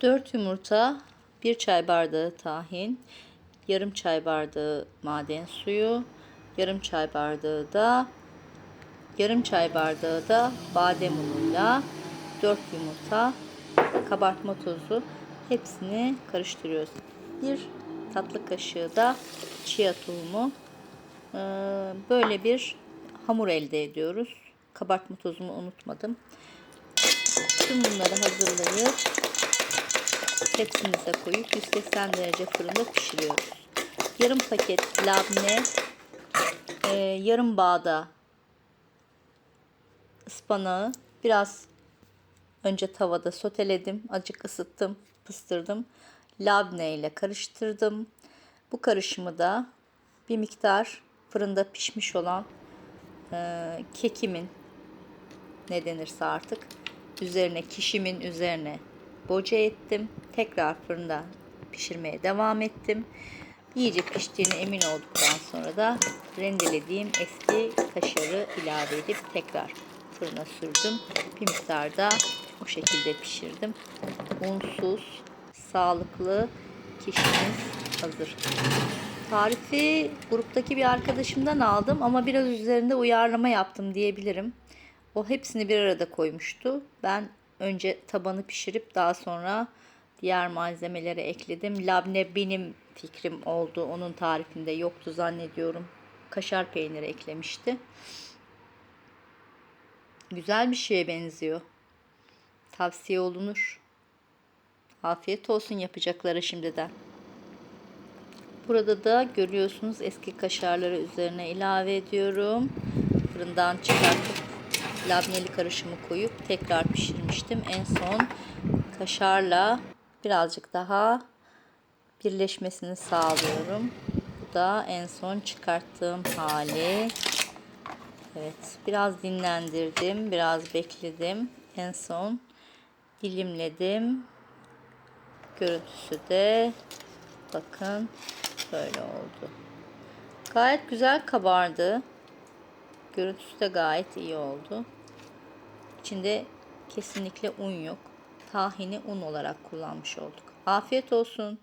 4 yumurta, 1 çay bardağı tahin, yarım çay bardağı maden suyu, yarım çay bardağı da yarım çay bardağı da badem unuyla 4 yumurta, kabartma tozu hepsini karıştırıyoruz. Bir tatlı kaşığı da chia tohumu. Ee, Böyle bir hamur elde ediyoruz. Kabartma tozumu unutmadım. Tüm bunları hazırlayıp tepsimize koyup 180 derece fırında pişiriyoruz. Yarım paket labne, e, yarım bağda ıspanağı biraz önce tavada soteledim, acık ısıttım, pıstırdım. Labne ile karıştırdım. Bu karışımı da bir miktar fırında pişmiş olan e, kekimin ne denirse artık üzerine kişimin üzerine boca ettim. Tekrar fırında pişirmeye devam ettim. İyice piştiğine emin olduktan sonra da rendelediğim eski kaşarı ilave edip tekrar fırına sürdüm. Bir miktar da o şekilde pişirdim. Unsuz, sağlıklı kişimiz hazır. Tarifi gruptaki bir arkadaşımdan aldım ama biraz üzerinde uyarlama yaptım diyebilirim. O hepsini bir arada koymuştu. Ben önce tabanı pişirip daha sonra diğer malzemeleri ekledim. Labne benim fikrim oldu. Onun tarifinde yoktu zannediyorum. Kaşar peyniri eklemişti. Güzel bir şeye benziyor. Tavsiye olunur. Afiyet olsun yapacakları şimdiden. Burada da görüyorsunuz eski kaşarları üzerine ilave ediyorum. Fırından çıkartıp labneli karışımı koyup tekrar pişirmiştim. En son kaşarla birazcık daha birleşmesini sağlıyorum. Bu da en son çıkarttığım hali. Evet, biraz dinlendirdim, biraz bekledim. En son dilimledim. Görüntüsü de bakın böyle oldu. Gayet güzel kabardı. Görüntüsü de gayet iyi oldu. İçinde kesinlikle un yok. Tahini un olarak kullanmış olduk. Afiyet olsun.